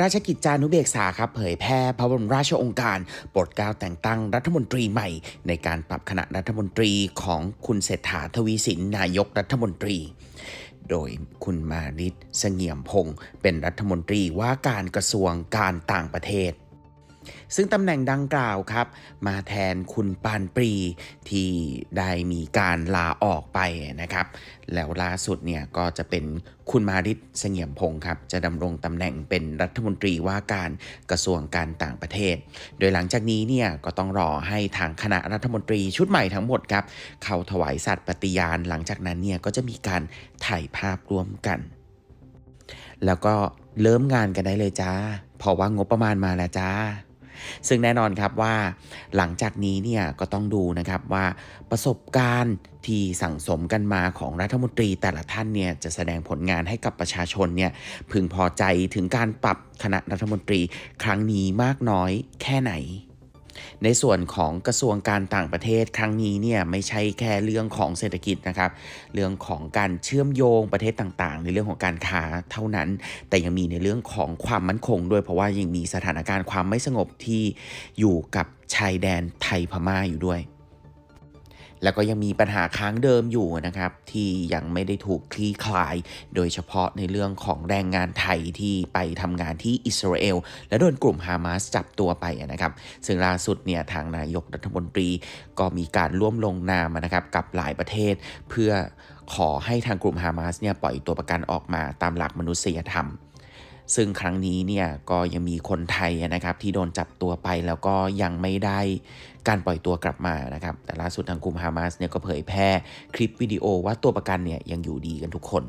ราชกิจจานุเบกษาครับเผยแพร่พระบรมราชโองการโปรดเกล้าแต่งตั้งรัฐมนตรีใหม่ ในการปรับคณะรัฐมนตรีของคุณเศรษฐาทวีสินนายกรัฐมนตรี โดยคุณมาริศเสงี่ยมพงศ์เป็นรัฐมนตรีว่าการกระทรวงการต่างประเทศ ซึ่งตำแหน่งดังกล่าวครับ มาแทนคุณปานปรีที่ได้มีการลาออกไปนะครับ แล้วล่าสุดเนี่ยก็จะเป็นคุณมาริศเสงี่ยมพงศ์ครับ จะดำรงตำแหน่งเป็นรัฐมนตรีว่าการกระทรวงการต่างประเทศ โดยหลังจากนี้เนี่ยก็ต้องรอให้ทางคณะรัฐมนตรีชุดใหม่ทั้งหมดครับ เข้าถวายสัตย์ปฏิญาณ หลังจากนั้นเนี่ยก็จะมีการถ่ายภาพร่วมกัน แล้วก็เริ่มงานกันได้เลยจ้า เพราะว่างบประมาณมาแล้วจ้า ซึ่งแน่นอนครับว่าหลังจากนี้เนี่ยก็ต้องดูนะครับว่าประสบการณ์ที่สั่งสมกันมาของรัฐมนตรีแต่ละท่านเนี่ยจะแสดงผลงานให้กับประชาชนเนี่ยพึงพอใจถึงการปรับคณะรัฐมนตรีครั้งนี้มากน้อยแค่ไหน ในส่วนของกระทรวงการต่างประเทศครั้งนี้เนี่ยไม่ใช่แค่เรื่องของเศรษฐกิจนะครับ เรื่องของการเชื่อมโยงประเทศต่างๆ ในเรื่องของการค้าเท่านั้น แต่ยังมีในเรื่องของความมั่นคงด้วยเพราะว่ายังมีสถานการณ์ความไม่สงบที่อยู่กับชายแดนไทยพม่าอยู่ด้วย แล้วก็ยังมีปัญหาค้างเดิมอยู่นะครับ ที่ยังไม่ได้ถูกคลี่คลาย โดยเฉพาะในเรื่องของแรงงานไทยที่ไปทำงานที่อิสราเอลและโดนกลุ่มฮามาสจับตัวไปนะครับ ซึ่งล่าสุดเนี่ยทางนายกรัฐมนตรีก็มีการร่วมลงนามนะครับกับหลายประเทศเพื่อขอให้ทางกลุ่มฮามาสเนี่ยปล่อยตัวประกันออกมาตามหลักมนุษยธรรม ซึ่งครั้งนี้เนี่ยก็ยังมีคนไทยนะครับที่โดนจับตัวไปแล้วก็ยังไม่ได้การปล่อยตัวกลับมานะครับ แต่ล่าสุดทางกลุ่มฮามาสเนี่ยก็เผยแพร่คลิปวิดีโอว่าตัวประกันเนี่ยยังอยู่ดีกันทุกคน